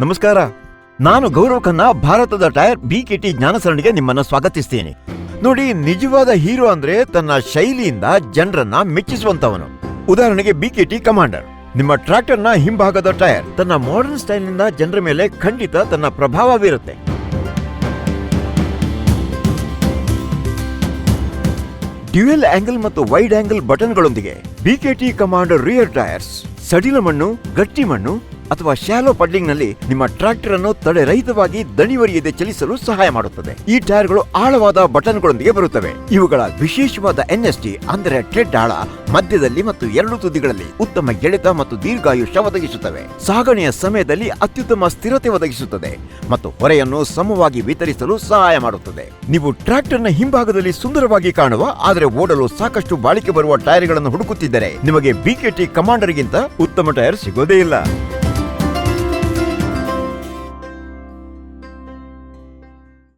ನಮಸ್ಕಾರ. ನಾನು ಗೌರವ್ ಖನ್ನಾ, ಭಾರತದ ಟೈರ್ ಕೆ ಟಿ ಜ್ಞಾನಸರಣಿಗೆ ನಿಮ್ಮನ್ನ ಸ್ವಾಗತಿಸ್ತೇನೆ. ನೋಡಿ, ನಿಜವಾದ ಹೀರೋ ಅಂದ್ರೆ ತನ್ನ ಶೈಲಿಯಿಂದ ಜನರನ್ನ ಮೆಚ್ಚಿಸುವಂತವನು ಉದಾಹರಣೆಗೆ ಬಿ ಕೆ ಟಿ ಕಮಾಂಡರ್. ನಿಮ್ಮ ಟ್ರ್ಯಾಕ್ಟರ್ನ ಹಿಂಭಾಗದ ಟೈರ್ ತನ್ನ ಮಾಡರ್ನ್ ಸ್ಟೈಲ್ನಿಂದ ಜನರ ಮೇಲೆ ಖಂಡಿತ ತನ್ನ ಪ್ರಭಾವ ಬೀರುತ್ತೆ ಡ್ಯುಯಲ್ ಆಂಗಲ್ ಮತ್ತು ವೈಡ್ ಆಂಗಲ್ ಬಟನ್ಗಳೊಂದಿಗೆ ಬಿಕೆಟಿ ಕಮಾಂಡರ್ ರಿಯರ್ ಟೈರ್ಸ್, ಸಡಿಲ ಮಣ್ಣು, ಗಟ್ಟಿ ಮಣ್ಣು ಅಥವಾ ಶ್ಯಾಲೋ ಪಡ್ಲಿಂಗ್ನಲ್ಲಿ ನಿಮ್ಮ ಟ್ರಾಕ್ಟರ್ ಅನ್ನು ತಡೆರಹಿತವಾಗಿ ದಣಿವರಿಯದೆ ಚಲಿಸಲು ಸಹಾಯ ಮಾಡುತ್ತದೆ. ಈ ಟೈರ್ಗಳು ಆಳವಾದ ಬಟನ್ಗಳೊಂದಿಗೆ ಬರುತ್ತವೆ. ಇವುಗಳ ವಿಶೇಷವಾದ ಎನ್ಎಸ್ಟಿ ಅಂದರೆ ಟ್ರೆಡ್ ಆಳ ಮಧ್ಯದಲ್ಲಿ ಮತ್ತು ಎರಡು ತುದಿಗಳಲ್ಲಿ ಉತ್ತಮ ಎಳೆತ ಮತ್ತು ದೀರ್ಘಾಯುಷ್ಯ ಒದಗಿಸುತ್ತವೆ. ಸಾಗಣೆಯ ಸಮಯದಲ್ಲಿ ಅತ್ಯುತ್ತಮ ಸ್ಥಿರತೆ ಒದಗಿಸುತ್ತದೆ ಮತ್ತು ಹೊರೆಯನ್ನು ಸಮವಾಗಿ ವಿತರಿಸಲು ಸಹಾಯ ಮಾಡುತ್ತದೆ. ನೀವು ಟ್ರಾಕ್ಟರ್ನ ಹಿಂಭಾಗದಲ್ಲಿ ಸುಂದರವಾಗಿ ಕಾಣುವ ಆದರೆ ಓಡಲು ಸಾಕಷ್ಟು ಬಾಳಿಕೆ ಬರುವ ಟೈರ್ಗಳನ್ನು ಹುಡುಕುತ್ತಿದ್ದರೆ ನಿಮಗೆ ಬಿಕೆಟಿ ಕಮಾಂಡರ್ಗಿಂತ ಉತ್ತಮ ಟೈರ್ ಸಿಗೋದೇ ಇಲ್ಲ.